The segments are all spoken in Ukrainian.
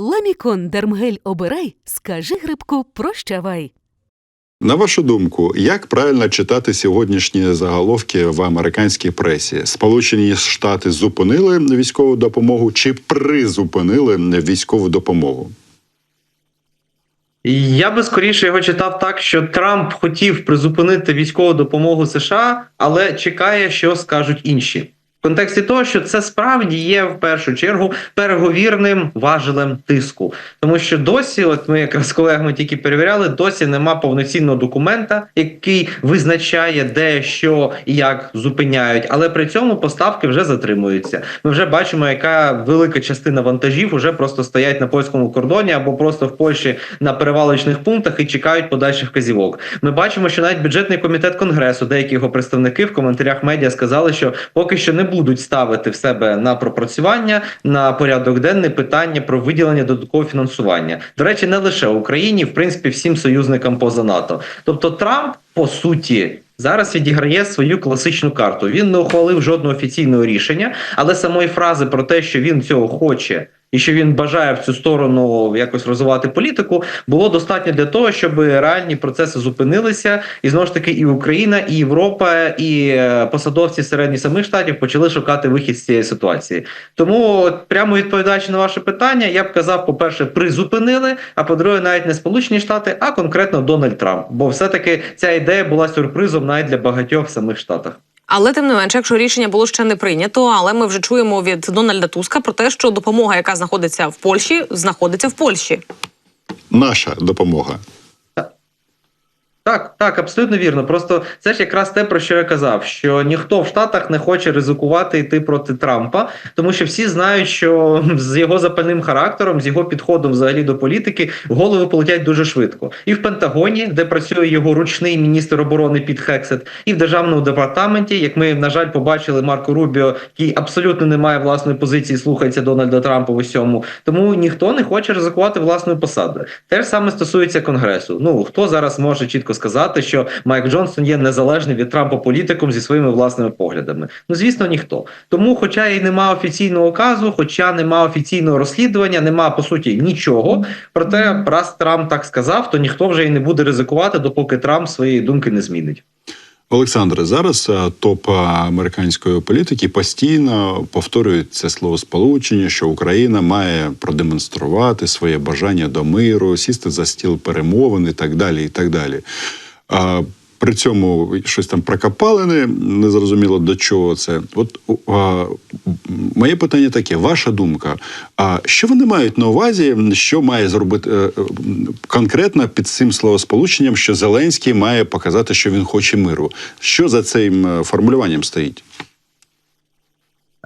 Ламікон Дермгель обирай, скажи грибку прощавай. На вашу думку, як правильно читати сьогоднішні заголовки в американській пресі? Сполучені Штати зупинили військову допомогу чи призупинили військову допомогу? Я би скоріше його читав так, що Трамп хотів призупинити військову допомогу США, але чекає, що скажуть інші. В контексті того, що це справді є в першу чергу переговірним важелем тиску, тому що досі, от ми якраз з колегами тільки перевіряли, досі нема повноцінного документа, який визначає, де що і як зупиняють, але при цьому поставки вже затримуються. Ми вже бачимо, яка велика частина вантажів вже просто стоять на польському кордоні або просто в Польщі на перевалочних пунктах і чекають подальших вказівок. Ми бачимо, що навіть бюджетний комітет конгресу, деякі його представники в коментарях медіа сказали, що поки що не будуть ставити в себе на пропрацювання на порядок денний питання про виділення додаткового фінансування. До речі, не лише Україні, в принципі, всім союзникам поза НАТО. Тобто Трамп по суті. Зараз відіграє свою класичну карту. Він не ухвалив жодного офіційного рішення, але самої фрази про те, що він цього хоче і що він бажає в цю сторону якось розвивати політику, було достатньо для того, щоб реальні процеси зупинилися, і знову ж таки, і Україна, і Європа, і е, посадовці середні самих штатів почали шукати вихід з цієї ситуації. Тому, прямо відповідаючи на ваше питання, я б казав, по перше, призупинили. А по-друге, навіть не Сполучені Штати, а конкретно Дональд Трамп. Бо все-таки ця ідея була сюрпризом навіть для багатьох самих штатах. Але тим не менше, якщо рішення було ще не прийнято, але ми вже чуємо від Дональда Туска про те, що допомога, яка знаходиться в Польщі, знаходиться в Польщі. Наша допомога. Так, так, абсолютно вірно. Просто це ж якраз те, про що я казав: що ніхто в Штатах не хоче ризикувати йти проти Трампа, тому що всі знають, що з його запальним характером, з його підходом взагалі до політики, голови полетять дуже швидко. І в Пентагоні, де працює його ручний міністр оборони Піт Хексет, і в державному департаменті, як ми на жаль побачили Марко Рубіо, який абсолютно не має власної позиції, слухається Дональда Трампа в усьому. Тому ніхто не хоче ризикувати власною посадою. Те ж саме стосується конгресу. Ну хто зараз може чітко сказати, що Майк Джонсон є незалежним від Трампа політиком зі своїми власними поглядами. Ну звісно, ніхто. Тому, хоча і нема офіційного указу, хоча нема офіційного розслідування, нема по суті нічого. Проте, раз Трамп так сказав, то ніхто вже і не буде ризикувати, допоки Трамп своєї думки не змінить. Олександре, зараз е, топ американської політики постійно повторюють це слово сполучення, що Україна має продемонструвати своє бажання до миру, сісти за стіл перемовин і так далі. і так далі. При цьому щось там прокопали, незрозуміло до чого це. От а, моє питання таке: ваша думка. А що вони мають на увазі, що має зробити е, конкретно під цим словосполученням, що Зеленський має показати, що він хоче миру? Що за цим е, формулюванням стоїть?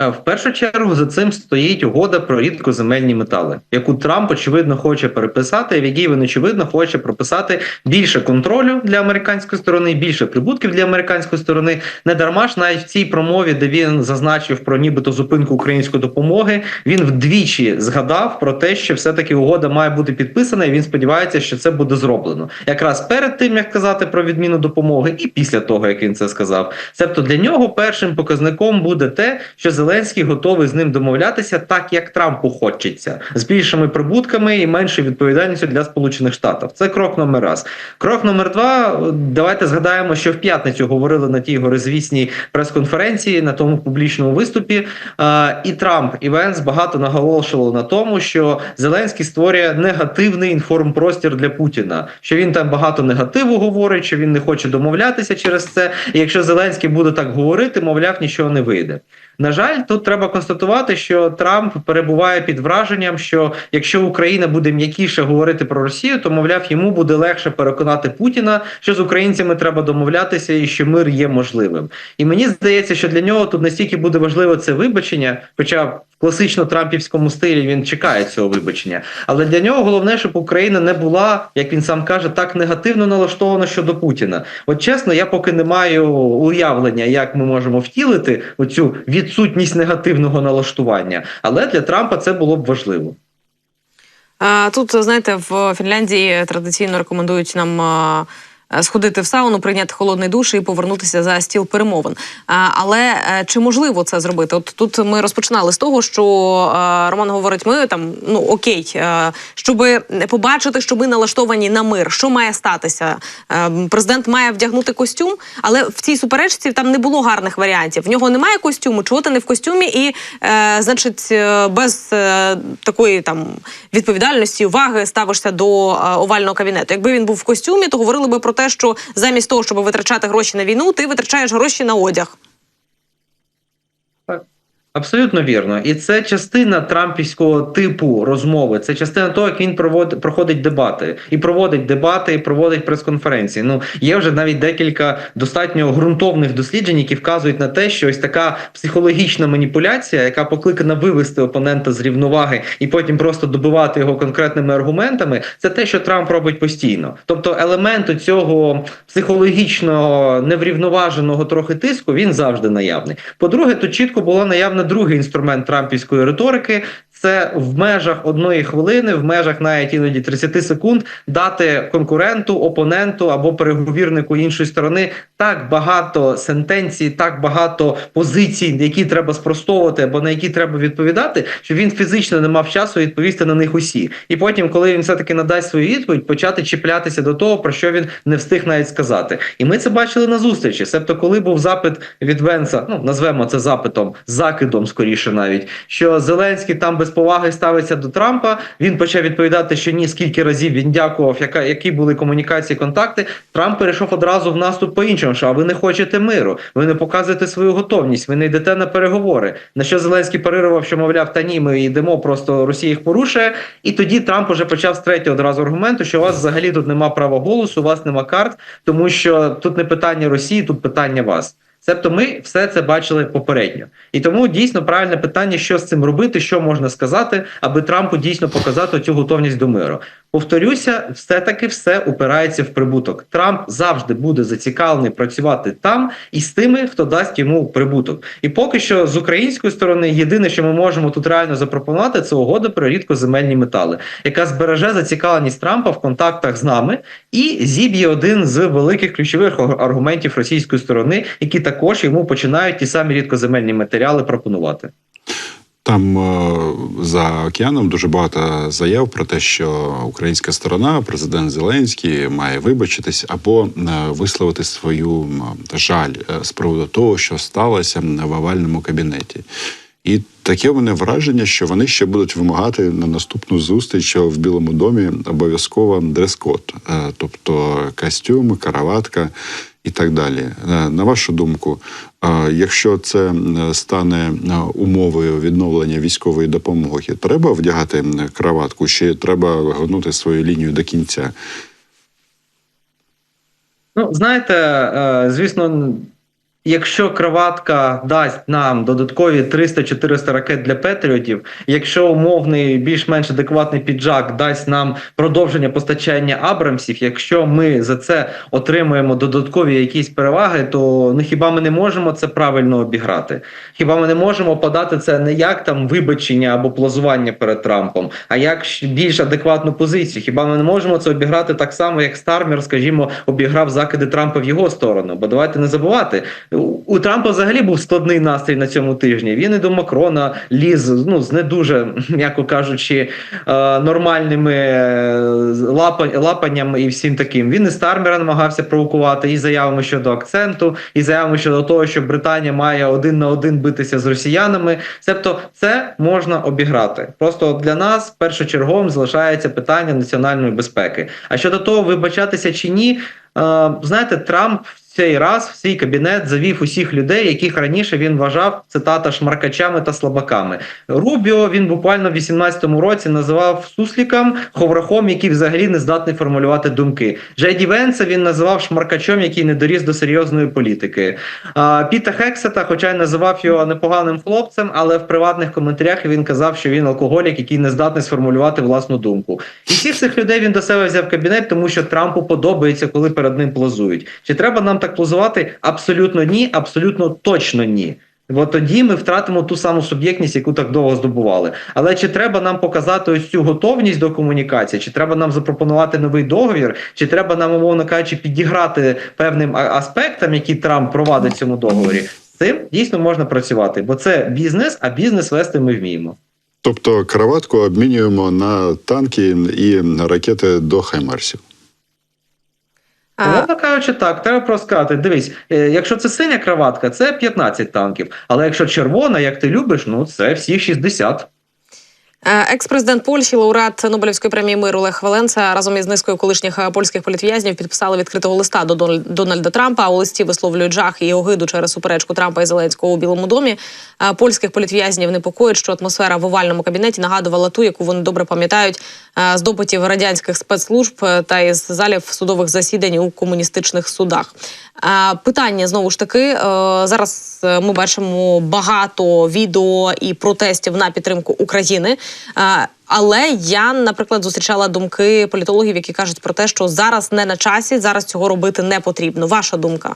Е, В першу чергу за цим стоїть угода про рідкоземельні метали, яку Трамп очевидно хоче переписати, в якій він очевидно хоче прописати більше контролю для американської сторони, більше прибутків для американської сторони. Не дарма ж навіть в цій промові, де він зазначив про нібито зупинку української допомоги, він вдвічі згадав про те, що все-таки угода має бути підписана, і він сподівається, що це буде зроблено якраз перед тим, як казати про відміну допомоги, і після того, як він це сказав. Тобто для нього першим показником буде те, що Зеленський готовий з ним домовлятися так, як Трампу хочеться, з більшими прибутками і меншою відповідальністю для Сполучених Штатів. Це крок номер раз. Крок номер два. Давайте згадаємо, що в п'ятницю говорили на тій горизвісній прес-конференції, на тому публічному виступі. І Трамп і Венс багато наголошували на тому, що Зеленський створює негативний інформпростір для Путіна. Що він там багато негативу говорить, що він не хоче домовлятися через це. І якщо Зеленський буде так говорити, мовляв, нічого не вийде. На жаль, тут треба констатувати, що Трамп перебуває під враженням, що якщо Україна буде м'якіше говорити про Росію, то мовляв йому буде легше переконати Путіна, що з українцями треба домовлятися і що мир є можливим. І мені здається, що для нього тут настільки буде важливо це вибачення, хоча класично трампівському стилі він чекає цього вибачення. Але для нього головне, щоб Україна не була, як він сам каже, так негативно налаштована щодо Путіна. От чесно, я поки не маю уявлення, як ми можемо втілити оцю відсутність негативного налаштування. Але для Трампа це було б важливо. Тут, знаєте, в Фінляндії традиційно рекомендують нам сходити в сауну, прийняти холодний душ і повернутися за стіл перемовин. Але е, чи можливо це зробити? От тут ми розпочинали з того, що е, Роман говорить: ми там ну окей, е, щоб побачити, що ми налаштовані на мир. Що має статися? Е, Президент має вдягнути костюм, але в цій суперечці там не було гарних варіантів. В нього немає костюму, чого ти не в костюмі, і е, значить, е, без е, такої там відповідальності, уваги ставишся до е, овального кабінету. Якби він був в костюмі, то говорили би про те, що замість того, щоб витрачати гроші на війну, ти витрачаєш гроші на одяг. Абсолютно вірно, і це частина трампівського типу розмови. Це частина того, як він проводить проходить дебати, і проводить дебати, і проводить прес-конференції. Ну є вже навіть декілька достатньо ґрунтовних досліджень, які вказують на те, що ось така психологічна маніпуляція, яка покликана вивести опонента з рівноваги і потім просто добивати його конкретними аргументами, це те, що Трамп робить постійно. Тобто, елементу цього психологічного неврівноваженого трохи тиску він завжди наявний. По-друге, тут чітко було наявно другий інструмент трампівської риторики. Це в межах одної хвилини, в межах навіть іноді 30 секунд дати конкуренту, опоненту або переговірнику іншої сторони так багато сентенцій, так багато позицій, які треба спростовувати або на які треба відповідати, що він фізично не мав часу відповісти на них усі. І потім, коли він все таки надасть свою відповідь, почати чіплятися до того, про що він не встиг навіть сказати. І ми це бачили на зустрічі. Себто, коли був запит від Венса, ну назвемо це запитом, закидом скоріше, навіть що Зеленський там без поваги ставиться до Трампа. Він почав відповідати, що ні, скільки разів він дякував, яка які були комунікації, контакти. Трамп перейшов одразу в наступ по іншому. Що а ви не хочете миру? Ви не показуєте свою готовність, ви не йдете на переговори. На що Зеленський парирував, що мовляв, та ні, ми йдемо, просто Росія їх порушує. І тоді Трамп уже почав з третього одразу аргументу, що у вас взагалі тут нема права голосу, у вас нема карт, тому що тут не питання Росії, тут питання вас. Себто ми все це бачили попередньо, і тому дійсно правильне питання, що з цим робити, що можна сказати, аби Трампу дійсно показати цю готовність до миру. Повторюся, все таки все упирається в прибуток. Трамп завжди буде зацікавлений працювати там і з тими, хто дасть йому прибуток. І поки що з української сторони єдине, що ми можемо тут реально запропонувати, це угода про рідкоземельні метали, яка збереже зацікавленість Трампа в контактах з нами і зіб'є один з великих ключових аргументів російської сторони, які також йому починають ті самі рідкоземельні матеріали пропонувати. Там е, за океаном дуже багато заяв про те, що українська сторона, президент Зеленський, має вибачитись або е, висловити свою жаль е, з приводу того, що сталося в овальному кабінеті. І таке в мене враження, що вони ще будуть вимагати на наступну зустріч в Білому домі обов'язково дрес-код, тобто костюм, караватка і так далі. Е, На вашу думку, е, якщо це стане е, умовою відновлення військової допомоги, треба вдягати краватку, чи треба гнути свою лінію до кінця? Ну, знаєте, звісно, якщо кроватка дасть нам додаткові 300-400 ракет для Петріотів, якщо умовний більш-менш адекватний піджак дасть нам продовження постачання Абрамсів, якщо ми за це отримуємо додаткові якісь переваги, то ну хіба ми не можемо це правильно обіграти? Хіба ми не можемо подати це не як там вибачення або плазування перед Трампом, а як більш адекватну позицію? Хіба ми не можемо це обіграти так само, як Стармер, скажімо, обіграв закиди Трампа в його сторону? Бо давайте не забувати. У- Трампа взагалі був складний настрій на цьому тижні. Він і до Макрона ліз ну з не дуже, м'яко кажучи, е, нормальними е, лапаннями і всім таким. Він і Стармера намагався провокувати і заявами щодо акценту, і заявами щодо того, що Британія має один на один битися з росіянами. Себто, це можна обіграти. Просто для нас першочерговим залишається питання національної безпеки. А щодо того, вибачатися чи ні, е, знаєте, Трамп. Цей раз в свій кабінет завів усіх людей, яких раніше він вважав цитата шмаркачами та слабаками. Рубіо він буквально в 18-му році називав сусліком, ховрахом, який взагалі не здатний формулювати думки. Джейді Венса він називав шмаркачом, який не доріс до серйозної політики. А, Піта Хексета, хоча й називав його непоганим хлопцем, але в приватних коментарях він казав, що він алкоголік, який не здатний сформулювати власну думку. І всіх цих людей він до себе взяв кабінет, тому що Трампу подобається, коли перед ним плазують. Чи треба нам так плазувати? Абсолютно ні, абсолютно точно ні. Бо тоді ми втратимо ту саму суб'єктність, яку так довго здобували. Але чи треба нам показати ось цю готовність до комунікації? Чи треба нам запропонувати новий договір? Чи треба нам, умовно кажучи, підіграти певним аспектам, які Трамп провадить в цьому договорі? Цим дійсно можна працювати, бо це бізнес, а бізнес вести ми вміємо. Тобто краватку обмінюємо на танки і ракети до Хаймарсів. Умовно кажучи, так, треба просто сказати, дивись, е, якщо це синя краватка, це 15 танків. Але якщо червона, як ти любиш, ну це всі 60. Е, Екс-президент Польщі, лауреат Нобелівської премії миру Лех Валенса разом із низкою колишніх е, польських політв'язнів підписали відкритого листа до Дональд- Дональда Трампа. У листі висловлюють жах і огиду через суперечку Трампа і Зеленського у Білому домі. Е, Польських політв'язнів непокоїть, що атмосфера в овальному кабінеті нагадувала ту, яку вони добре пам'ятають з допитів радянських спецслужб та із залів судових засідань у комуністичних судах. Питання знову ж таки зараз ми бачимо багато відео і протестів на підтримку України. Але я, наприклад, зустрічала думки політологів, які кажуть про те, що зараз не на часі, зараз цього робити не потрібно. Ваша думка?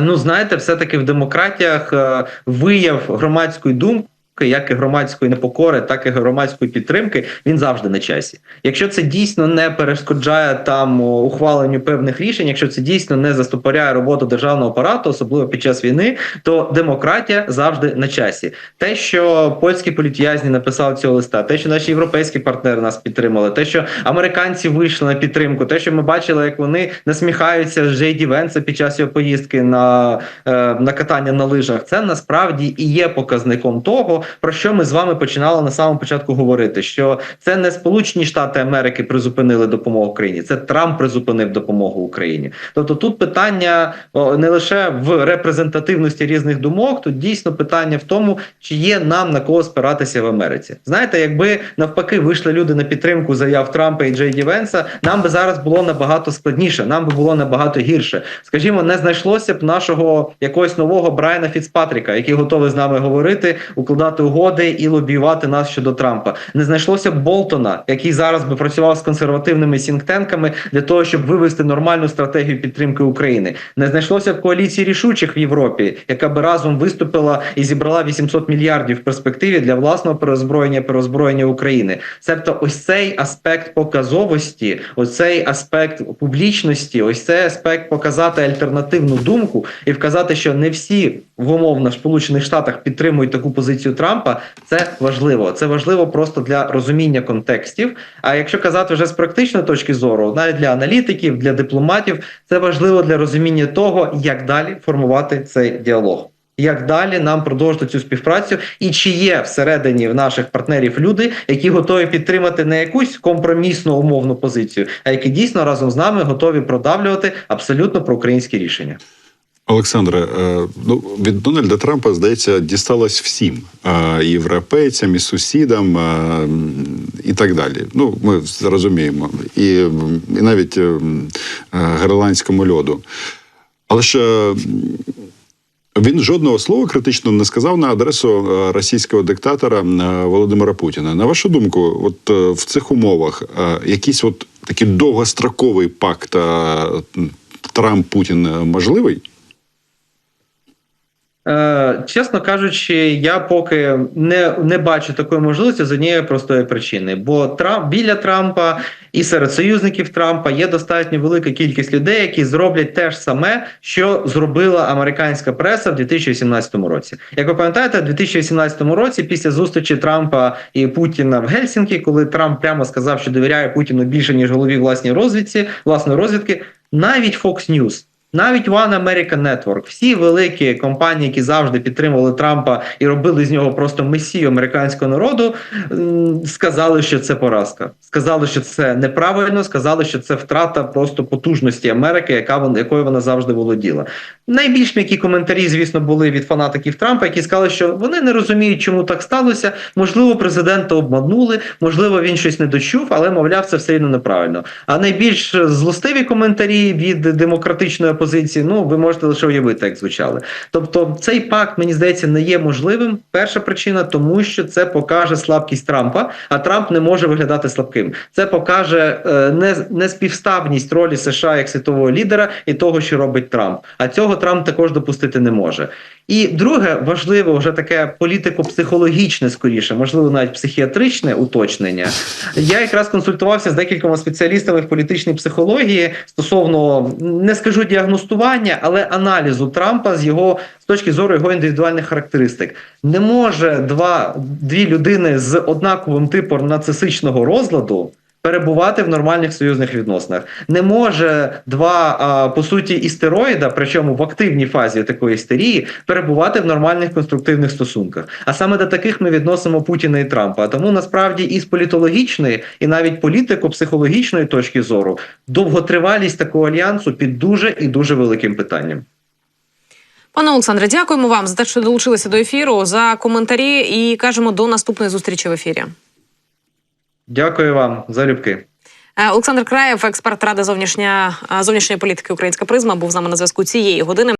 Ну, знаєте, все-таки в демократіях е, вияв громадської думки. Як і громадської непокори, так і громадської підтримки, він завжди на часі. Якщо це дійсно не перешкоджає там ухваленню певних рішень, якщо це дійсно не застопоряє роботу державного апарату, особливо під час війни, то демократія завжди на часі. Те, що польські політв'язні написали цього листа, те, що наші європейські партнери нас підтримали, те, що американці вийшли на підтримку, те, що ми бачили, як вони насміхаються з Джей Ді Венса під час його поїздки на, е, на катання на лижах, це насправді і є показником того, про що ми з вами починали на самому початку говорити: що це не Сполучені Штати Америки призупинили допомогу Україні, це Трамп призупинив допомогу Україні. Тобто тут питання не лише в репрезентативності різних думок, тут дійсно питання в тому, чи є нам на кого спиратися в Америці. Знаєте, якби навпаки вийшли люди на підтримку заяв Трампа і Джей Ді Венса, нам би зараз було набагато складніше, нам би було набагато гірше. Скажімо, не знайшлося б нашого якогось нового Брайана Фіцпатріка, який готовий з нами говорити, укладати угоди і лобіювати нас щодо Трампа. Не знайшлося Болтона, який зараз би працював з консервативними сінктенками для того, щоб вивести нормальну стратегію підтримки України. Не знайшлося б коаліції рішучих в Європі, яка би разом виступила і зібрала 800 мільярдів в перспективі для власного перезброєння перезброєння України. Себто, ось цей аспект показовості, ось цей аспект публічності, ось цей аспект показати альтернативну думку і вказати, що не всі в умовно в Сполучених Штатах підтримують таку позицію. Це важливо. Це важливо просто для розуміння контекстів. А якщо казати вже з практичної точки зору, навіть для аналітиків, для дипломатів, це важливо для розуміння того, як далі формувати цей діалог. Як далі нам продовжити цю співпрацю, і чи є всередині в наших партнерів люди, які готові підтримати не якусь компромісну умовну позицію, а які дійсно разом з нами готові продавлювати абсолютно проукраїнські рішення? Олександре, е, ну від Дональда Трампа здається дісталось всім е, європейцям, і сусідам, е, і так далі. Ну, ми зрозуміємо, і, і навіть гренландському льоду. Але ж він жодного слова критично не сказав на адресу російського диктатора Володимира Путіна. На вашу думку, от в цих умовах якийсь от такий довгостроковий пакт Трамп-Путін е, можливий? Е, чесно кажучи, я поки не, не бачу такої можливості з однієї простої причини. Бо Трамп біля Трампа і серед союзників Трампа є достатньо велика кількість людей, які зроблять те ж саме, що зробила американська преса в 2018 році. Як ви пам'ятаєте, в 2018 році, після зустрічі Трампа і Путіна в Гельсінкі, коли Трамп прямо сказав, що довіряє Путіну більше ніж голові власній розвідці, власної розвідки, навіть Fox News навіть One American Network, всі великі компанії, які завжди підтримували Трампа і робили з нього просто месію американського народу, сказали, що це поразка. Сказали, що це неправильно, сказали, що це втрата просто потужності Америки, яка якою вона завжди володіла. Найбільш м'які коментарі, звісно, були від фанатиків Трампа, які сказали, що вони не розуміють, чому так сталося. Можливо, президента обманули, можливо, він щось не дочув, але мовляв, це все одно неправильно. А найбільш злостиві коментарі від демократичної опозиції, ну ви можете лише уявити, як звучали. Тобто, цей пакт, мені здається, не є можливим. Перша причина, тому що це покаже слабкість Трампа, а Трамп не може виглядати слабким. Це покаже е, не, неспівставність ролі США як світового лідера і того, що робить Трамп. А цього цього Трамп також допустити не може. І друге важливе, вже таке політико-психологічне, скоріше, можливо, навіть психіатричне уточнення. Я якраз консультувався з декількома спеціалістами в політичній психології стосовно не скажу діагностування, але аналізу Трампа з його з точки зору його індивідуальних характеристик. Не може два дві людини з однаковим типом нацисичного розладу. Перебувати в нормальних союзних відносинах не може два по суті істероїда, причому в активній фазі такої істерії, перебувати в нормальних конструктивних стосунках. А саме до таких ми відносимо Путіна і Трампа. Тому насправді і з політологічної, і навіть політико-психологічної точки зору довготривалість такого альянсу під дуже і дуже великим питанням. Пане Олександре, дякуємо вам за те, що долучилися до ефіру, за коментарі і кажемо до наступної зустрічі в ефірі. Дякую вам за любки. Е, Олександр Краєв, експерт ради зовнішня, е, зовнішньої політики Українська призма, був з нами на зв'язку цієї години.